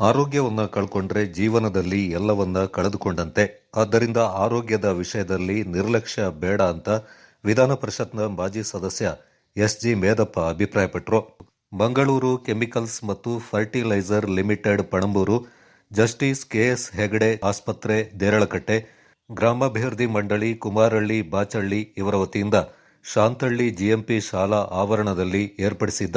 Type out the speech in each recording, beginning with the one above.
ಆರೋಗ್ಯವನ್ನ ಕಳ್ಕೊಂಡ್ರೆ ಜೀವನದಲ್ಲಿ ಎಲ್ಲವನ್ನ ಕಳೆದುಕೊಂಡಂತೆ. ಆದ್ದರಿಂದ ಆರೋಗ್ಯದ ವಿಷಯದಲ್ಲಿ ನಿರ್ಲಕ್ಷ್ಯ ಬೇಡ ಅಂತ ವಿಧಾನ ಪರಿಷತ್ನ ಮಾಜಿ ಸದಸ್ಯ ಎಸ್ ಜಿ ಮೇದಪ್ಪ ಅಭಿಪ್ರಾಯಪಟ್ಟರು ಮಂಗಳೂರು ಕೆಮಿಕಲ್ಸ್ ಮತ್ತು fertiliser limited Panambur, justice KS Hegde ಆಸ್ಪತ್ರೆ, ದೇರಳಕಟ್ಟೆ, ಗ್ರಾಮಾಭಿವೃದ್ಧಿ ಮಂಡಳಿ ಕುಮಾರಳ್ಳಿ ಬಾಚಳ್ಳಿ ಇವರ ವತಿಯಿಂದ ಶಾಂತಳ್ಳಿ ಜಿಎಂಪಿ ಶಾಲಾ ಆವರಣದಲ್ಲಿ ಏರ್ಪಡಿಸಿದ್ದ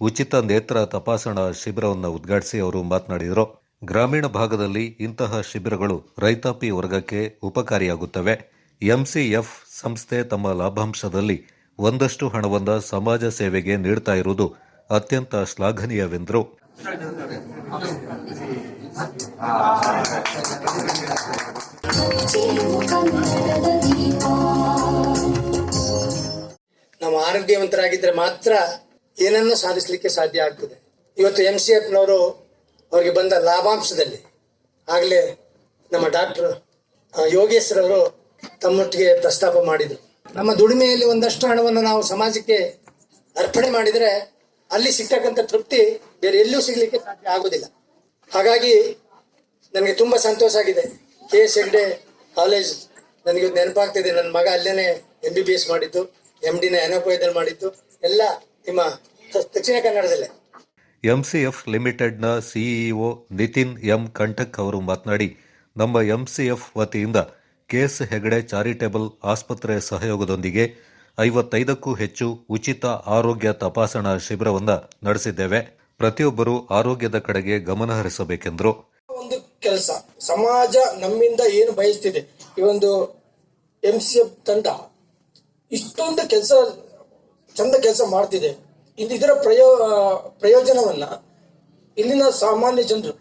ಉಚಿತ ನೇತ್ರ ತಪಾಸಣಾ ಶಿಬಿರವನ್ನು ಉದ್ಘಾಟಿಸಿ ಅವರು ಮಾತನಾಡಿದರು. ಗ್ರಾಮೀಣ ಭಾಗದಲ್ಲಿ ಇಂತಹ ಶಿಬಿರಗಳು ರೈತಾಪಿ ವರ್ಗಕ್ಕೆ ಉಪಕಾರಿಯಾಗುತ್ತವೆ. ಎಂಸಿಎಫ್ ಸಂಸ್ಥೆ ತಮ್ಮ ಲಾಭಾಂಶದಲ್ಲಿ ಒಂದಷ್ಟು ಹಣವನ್ನು ಸಮಾಜ ಸೇವೆಗೆ ನೀಡ್ತಾ ಇರುವುದು ಅತ್ಯಂತ ಶ್ಲಾಘನೀಯವೆಂದರು. ನಾವು ಆರೋಗ್ಯವಂತರಾಗಿದ್ದರೆ ಮಾತ್ರ ಏನನ್ನು ಸಾಧಿಸಲಿಕ್ಕೆ ಸಾಧ್ಯ ಆಗ್ತದೆ? ಇವತ್ತು ಎಂ ಸಿ ಎಫ್ನವರು ಅವರಿಗೆ ಬಂದ ಲಾಭಾಂಶದಲ್ಲಿ, ಆಗಲೇ ನಮ್ಮ ಡಾಕ್ಟರ್ ಯೋಗೇಶ್ವರವರು ತಮ್ಮೊಟ್ಟಿಗೆ ಪ್ರಸ್ತಾಪ ಮಾಡಿದರು. ನಮ್ಮ ದುಡಿಮೆಯಲ್ಲಿ ಒಂದಷ್ಟು ಹಣವನ್ನು ನಾವು ಸಮಾಜಕ್ಕೆ ಅರ್ಪಣೆ ಮಾಡಿದರೆ ಅಲ್ಲಿ ಸಿಗ್ತಕ್ಕಂಥ ತೃಪ್ತಿ ಬೇರೆ ಎಲ್ಲೂ ಸಿಗಲಿಕ್ಕೆ ಸಾಧ್ಯ ಆಗೋದಿಲ್ಲ ಹಾಗಾಗಿ ನನಗೆ ತುಂಬ ಸಂತೋಷ ಆಗಿದೆ. ಕೆ ಎಸ್ ಹೆಗ್ಡೆ ಕಾಲೇಜ್ ನನಗೆ ನೆನಪಾಗ್ತಿದೆ. ನನ್ನ ಮಗ ಅಲ್ಲೇ ಎಂ ಬಿ ಬಿ ಎಸ್ ಮಾಡಿದ್ದು ಎಂ ಡಿನ ಎನೋಪಯದಲ್ಲಿ ಮಾಡಿದ್ದು, ಎಲ್ಲ ನಿಮ್ಮ ದಕ್ಷಿಣ ಕನ್ನಡದಲ್ಲೇ. ಎಂಸಿಎಫ್ ಲಿಮಿಟೆಡ್ನ ಸಿಇಒ ನಿತಿನ್ ಎಂ ಕಂಠಕ್ ಅವರು ಮಾತನಾಡಿ ನಮ್ಮ ಎಂಸಿಎಫ್ ವತಿಯಿಂದ ಕೆಎಸ್ ಹೆಗಡೆ ಚಾರಿಟೇಬಲ್ ಆಸ್ಪತ್ರೆ ಸಹಯೋಗದೊಂದಿಗೆ ಐವತ್ತೈದಕ್ಕೂ ಹೆಚ್ಚು ಉಚಿತ ಆರೋಗ್ಯ ತಪಾಸಣಾ ಶಿಬಿರವನ್ನು ನಡೆಸಿದ್ದೇವೆ. ಪ್ರತಿಯೊಬ್ಬರು ಆರೋಗ್ಯದ ಕಡೆಗೆ ಗಮನ ಹರಿಸಬೇಕೆಂದರು. ಒಂದು ಕೆಲಸ ಸಮಾಜ ನಮ್ಮಿಂದ ಏನು ಬಯಸ್ತಿದೆ ಈ ಒಂದು ಎಂ ಸಿ ಎಫ್ ತಂಡ ಇಷ್ಟೊಂದು ಕೆಲಸ ಚಂದ ಕೆಲಸ ಮಾಡ್ತಿದೆ. ಇದು ಇದರ ಪ್ರಯೋ ಪ್ರಯೋಜನವನ್ನ ಇಲ್ಲಿನ ಸಾಮಾನ್ಯ ಜನರು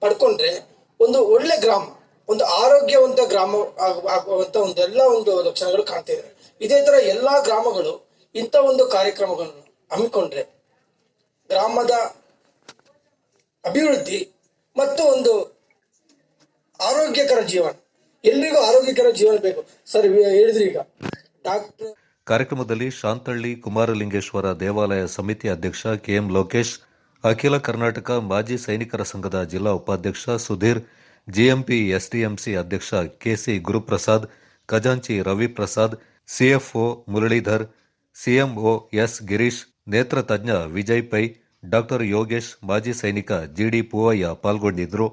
ಪಡ್ಕೊಂಡ್ರೆ ಒಂದು ಒಳ್ಳೆ ಗ್ರಾಮ, ಒಂದು ಆರೋಗ್ಯವಂತ ಗ್ರಾಮ ಆಗ್- ಆಗುವಂತ ಒಂದು ಎಲ್ಲ ಒಂದು ಲಕ್ಷಣಗಳು ಕಾಣ್ತಿದೆ ಇದೇ ತರ ಎಲ್ಲಾ ಗ್ರಾಮಗಳು ಇಂಥ ಒಂದು ಕಾರ್ಯಕ್ರಮಗಳನ್ನು ಹಮ್ಮಿಕೊಂಡ್ರೆ ಗ್ರಾಮದ ಅಭಿವೃದ್ಧಿ ಮತ್ತು ಒಂದು ಆರೋಗ್ಯಕರ ಜೀವನ. ಎಲ್ರಿಗೂ ಆರೋಗ್ಯಕರ ಜೀವನ ಬೇಕು. ಸರ್, ಹೇಳಿದ್ರಿ ಈಗ. ಡಾಕ್ಟರ್ ಕಾರ್ಯಕ್ರಮದಲ್ಲಿ ಶಾಂತಳ್ಳಿ ಕುಮಾರಲಿಂಗೇಶ್ವರ ದೇವಾಲಯ ಸಮಿತಿ ಅಧ್ಯಕ್ಷ ಕೆಎಂ ಲೋಕೇಶ್, ಅಖಿಲ ಕರ್ನಾಟಕ ಮಾಜಿ ಸೈನಿಕರ ಸಂಘದ ಜಿಲ್ಲಾ ಉಪಾಧ್ಯಕ್ಷ ಸುಧೀರ್, ಜಿಎಂಪಿ ಎಸ್ಡಿಎಂಸಿ ಅಧ್ಯಕ್ಷ ಕೆಸಿ ಗುರುಪ್ರಸಾದ್, ಖಜಾಂಚಿ Raviprasad, CFO Muralidhar, CMO S Girish, ನೇತ್ರ ತಜ್ಞ ವಿಜಯ್ ಪೈ, ಡಾಕ್ಟರ್ ಯೋಗೇಶ್, ಮಾಜಿ ಸೈನಿಕ ಜಿಡಿ ಪೂವಯ್ಯ ಪಾಲ್ಗೊಂಡಿದ್ದರು.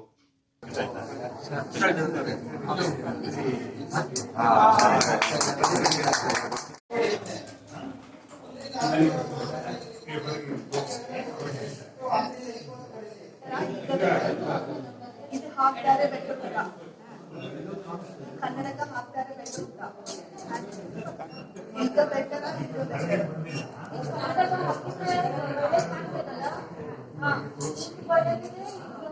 ಇದು ಹಾಕ್ತಾರೆ ಬೆಟ್ಟ ಪದ ಕನ್ನಡದ ಹಾಕ್ತಾರೆ ಬೆಟ್ಟ ಈಗ ಬೆಟ್ಟದ ಇದು ಬೆಟ್ಟ. ಇದು ಕನ್ನಡದ ಹಾಕಿದ್ರೆ ಒಳ್ಳೆ ಕಾಣ್ತದಲ್ಲ? ಹಾ. ಇದು ಬರೆದಿದೆ, ಇದು